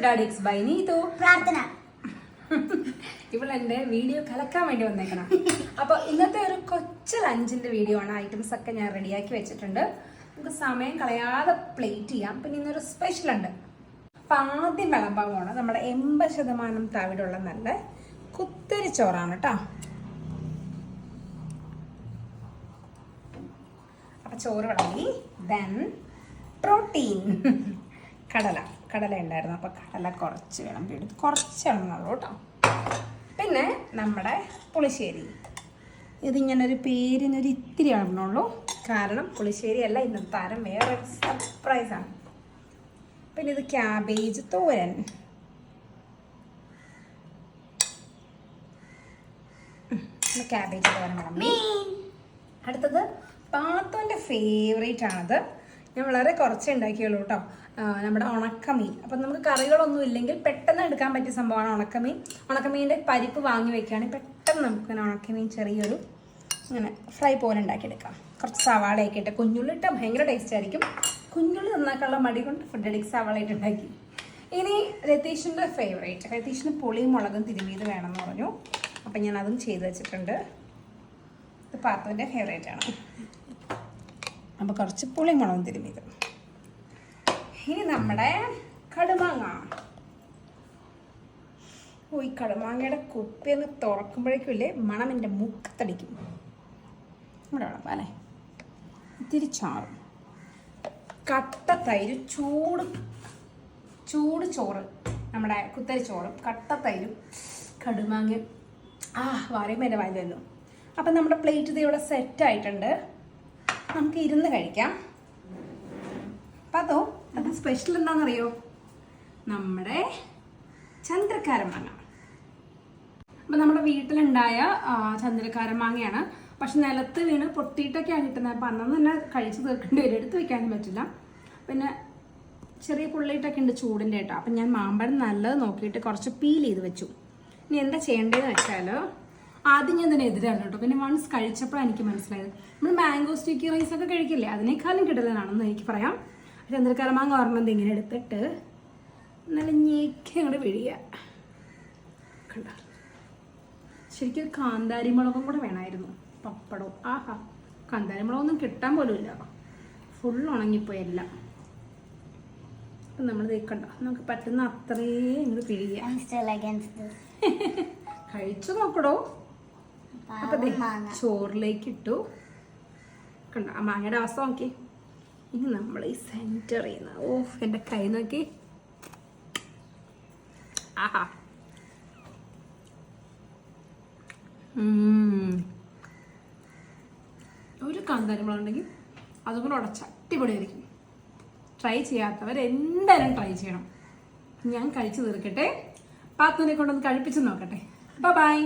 Food addicts by Neethu പ്രാർത്ഥന. ഇവളെന്റെ video കലക്കാൻ വേണ്ടി വന്നേക്കണം. അപ്പൊ ഇന്നത്തെ ഒരു കൊച്ചു ലഞ്ചിന്റെ വീഡിയോ ആണ്. ഐറ്റംസ് ഒക്കെ ഞാൻ റെഡിയാക്കി വെച്ചിട്ടുണ്ട്. നമുക്ക് സമയം കളയാതെ പ്ലേറ്റ് ചെയ്യാം. പിന്നെ ഇന്നൊരു സ്പെഷ്യൽ ഉണ്ട്. അപ്പൊ ആദ്യം വിളമ്പാൻ നമ്മുടെ എൺപത് ശതമാനം തവിടുള്ള നല്ല കുത്തരി ചോറാണ് കേട്ടോ അപ്പൊ ചോറ് വിളമ്പി ദെൻ പ്രോട്ടീൻ കടല. കടല ഉണ്ടായിരുന്നു. അപ്പോൾ കടല കുറച്ച് വിളമ്പി എടുത്ത് കുറച്ച് വിളമ്പുള്ളൂ കേട്ടോ. പിന്നെ നമ്മുടെ പുളിശ്ശേരി. ഇതിങ്ങനെ ഒരു പേരിനൊരു ഇത്തിരി വിളമ്പണുള്ളൂ കാരണം പുളിശ്ശേരി അല്ല ഇന്നത്തെ താരം വേറെ സർപ്രൈസാണ് പിന്നെ ഇത് ക്യാബേജ് തോരൻ. ക്യാബേജ് തോരൻ അടുത്തത് പാത്തോന്റെ ഫേവറേറ്റ് ആണത്. ഞാൻ വളരെ കുറച്ചേ ഉണ്ടാക്കിയുള്ളൂ കേട്ടോ. നമ്മുടെ ഉണക്കമീൻ. അപ്പം നമുക്ക് കറികളൊന്നും ഇല്ലെങ്കിൽ പെട്ടെന്ന് എടുക്കാൻ പറ്റിയ സംഭവമാണ് ഉണക്കമീൻ. ഉണക്കമീന്റെ പരിപ്പ് വാങ്ങി വെക്കുകയാണെങ്കിൽ പെട്ടെന്ന് നമുക്ക് ഉണക്കമീൻ ചെറിയൊരു ഇങ്ങനെ ഫ്രൈ പോലെ ഉണ്ടാക്കിയെടുക്കാം. കുറച്ച് സവാളയൊക്കെ ഇട്ട് കുഞ്ഞുള്ളി ഇട്ടാൽ ഭയങ്കര ടേസ്റ്റ് ആയിരിക്കും. കുഞ്ഞുള്ളി നന്നാക്കാനുള്ള മടി കൊണ്ട് ഫുഡ് അടിക്ക് സവാള ആയിട്ട് ഉണ്ടാക്കി. ഇനി രതീഷിന്റെ ഫേവറേറ്റ് രതീഷിന് പുളിയും മുളകും തിരുമിയത് വേണമെന്ന് പറഞ്ഞു. അപ്പം ഞാൻ അതും ചെയ്ത് വെച്ചിട്ടുണ്ട്. ഇത് പാത്തുവിന്റെ ഫേവറേറ്റ് ആണ്. അപ്പോൾ കുറച്ച് പുളി മുളകും തിരുമിയത് ഇനി നമ്മുടെ കടുമാങ്ങ. ഓ ഈ കടുമാങ്ങയുടെ കുപ്പി അങ്ങ് തുറക്കുമ്പോഴേക്കും ഇല്ലേ മണം എന്റെ മുക്കത്തടിക്കും ഇവിടെ അല്ലേ? ഇത്തിരി കട്ട തൈര് ചൂട് ചൂട് ചോറ്. നമ്മുടെ കുത്തരി ചോറും കട്ട തൈരും കടുമാങ്ങയും. ആ വാരയും എന്റെ വായിൽ തന്നു അപ്പം നമ്മുടെ പ്ലേറ്റ് ഇത് ഇവിടെ സെറ്റ് ആയിട്ടുണ്ട്. നമുക്ക് ഇരുന്ന് കഴിക്കാം. അപ്പം അതോ അത് സ്പെഷ്യൽ എന്താണെന്നറിയോ? നമ്മുടെ ചന്ദ്രക്കാര മാങ്ങ. അപ്പം നമ്മുടെ വീട്ടിലുണ്ടായ ആ, ചന്ദ്രക്കാര മാങ്ങയാണ്. പക്ഷെ നിലത്ത് വീണ് പൊട്ടിയിട്ടൊക്കെയാണ് കിട്ടുന്നത്. അപ്പം അന്നു തന്നെ കഴിച്ച് തീർക്കേണ്ടി വരും. എടുത്ത് വെക്കാനും പറ്റില്ല. പിന്നെ ചെറിയ പുള്ളിയിട്ടൊക്കെ ഉണ്ട് ചൂടിന്റെ കേട്ടോ. അപ്പം ഞാൻ മാമ്പഴം നല്ലത് നോക്കിയിട്ട് കുറച്ച് പീൽ ചെയ്ത് വെച്ചു. ഇനി എന്താ ചെയ്യേണ്ടതെന്ന് വെച്ചാൽ ആദ്യം ഞാൻ ഇതിന് എതിരാണ് കേട്ടോ. പിന്നെ വൺസ് കഴിച്ചപ്പോഴാണ് എനിക്ക് മനസ്സിലായത്. നമ്മൾ മാംഗോ സ്റ്റിക്കി റൈസ് ഒക്കെ കഴിക്കില്ലേ? അതിനേക്കാളും കിടലാണെന്ന് എനിക്ക് പറയാം. ചന്ദ്രക്കാല മാങ്ങ ഓർമ്മ ഇങ്ങനെ എടുത്തിട്ട് നല്ല ഞെക്കി അങ്ങോട്ട് വിഴിയുക കണ്ട? ശരിക്കും കാന്താരി മുളകും കൂടെ വേണമായിരുന്നു. പപ്പടവും. ആഹാ. കാന്താരി മുളകൊന്നും കിട്ടാൻ പോലും ഇല്ല. ഫുൾ ഉണങ്ങിപ്പോയി എല്ലാം. അപ്പം നമ്മൾ തേക്കണ്ട നമുക്ക് പറ്റുന്ന അത്രയും ഇങ്ങോട്ട് പിഴിയുക. കഴിച്ചു നോക്കടോ. അപ്പൊ. ചോറിലേക്ക് ഇട്ടു കണ്ടോ? ആ മാങ്ങയുടെ അവസ്ഥ നോക്കി. ഇനി നമ്മൾ ഈ സെന്റർ ചെയ്യുന്ന ഓ എന്റെ കൈ നോക്കി. ആഹാ. ഒരു കാന്താരിമുളകുണ്ടെങ്കിൽ അതും കൂടെ ഉടച്ച അടിപൊളിയായിരിക്കും. ട്രൈ ചെയ്യാത്തവർ എന്തായാലും ട്രൈ ചെയ്യണം. ഞാൻ കഴിച്ചു തീർക്കട്ടെ. പാത്തുവിനെ കൊണ്ടൊന്ന് കഴിപ്പിച്ച് നോക്കട്ടെ. ബൈ